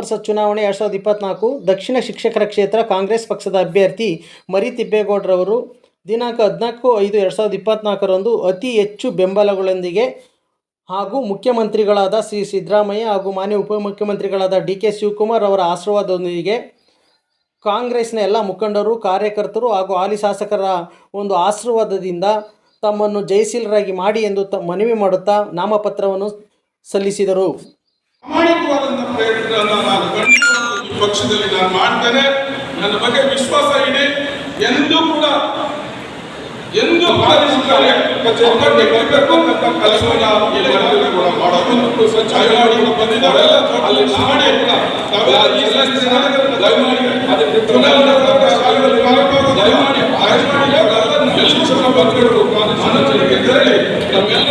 ಪರಿಷತ್ ಚುನಾವಣೆ ಎರಡು ಸಾವಿರದ ಇಪ್ಪತ್ನಾಲ್ಕು ದಕ್ಷಿಣ ಶಿಕ್ಷಕರ ಕ್ಷೇತ್ರ ಕಾಂಗ್ರೆಸ್ ಪಕ್ಷದ ಅಭ್ಯರ್ಥಿ ಮರಿ ತಿಬ್ಬೇಗೌಡರವರು ದಿನಾಂಕ ಹದಿನಾಲ್ಕು ಐದು ಎರಡು ಸಾವಿರದ ಇಪ್ಪತ್ತ್ನಾಲ್ಕರಂದು ಅತಿ ಹೆಚ್ಚು ಬೆಂಬಲಗಳೊಂದಿಗೆ ಹಾಗೂ ಮುಖ್ಯಮಂತ್ರಿಗಳಾದ ಸಿ ಸಿದ್ದರಾಮಯ್ಯ ಹಾಗೂ ಮಾನ್ಯ ಉಪಮುಖ್ಯಮಂತ್ರಿಗಳಾದ ಡಿ ಕೆ ಶಿವಕುಮಾರ್ ಅವರ ಆಶೀರ್ವಾದದೊಂದಿಗೆ ಕಾಂಗ್ರೆಸ್ನ ಎಲ್ಲ ಮುಖಂಡರು, ಕಾರ್ಯಕರ್ತರು ಹಾಗೂ ಹಾಲಿ ಶಾಸಕರ ಒಂದು ಆಶೀರ್ವಾದದಿಂದ ತಮ್ಮನ್ನು ಜಯಶೀಲರಾಗಿ ಮಾಡಿ ಎಂದು ತ, ಮನವಿ ಮಾಡುತ್ತಾ ನಾಮಪತ್ರವನ್ನು ಸಲ್ಲಿಸಿದರು. ಪ್ರಾಮಾಣಿಕವಾದಂಥ ಪ್ರಯತ್ನಗಳನ್ನು ನಾನು ಖಂಡಿತ ಈ ಪಕ್ಷದಲ್ಲಿ ನಾನು ಮಾಡ್ತೇನೆ. ನನ್ನ ಬಗ್ಗೆ ವಿಶ್ವಾಸ ಇದೆ. ಎಂದು ಕೂಡ ಎಂದು ಕಚೇರಿ ಬರಬೇಕಂತ ಕೆಲಸವನ್ನ ಈ ಮನೆಯಲ್ಲಿ ಕೂಡ ಮಾಡೋದು. ಚುನಾವಣೆಗಳು ಬಂದಿದ್ದಾವೆ ಅಲ್ಲಿ ಮಾಡಿ ಕೂಡ ತಾವೆಲ್ಲ ಈ ಸದಸ್ಯರ ದಯಮಾಡಿ ಅದಕ್ಕೆ ಚುನಾವಣೆ ಶಾಲೆಗಳಲ್ಲಿ ಕಾರ್ಯಕ್ರಮ ದಯಮಾಡಿ ಜನರಿಗೆ ಇದರಲ್ಲಿ ನಮ್ಮೆಲ್ಲ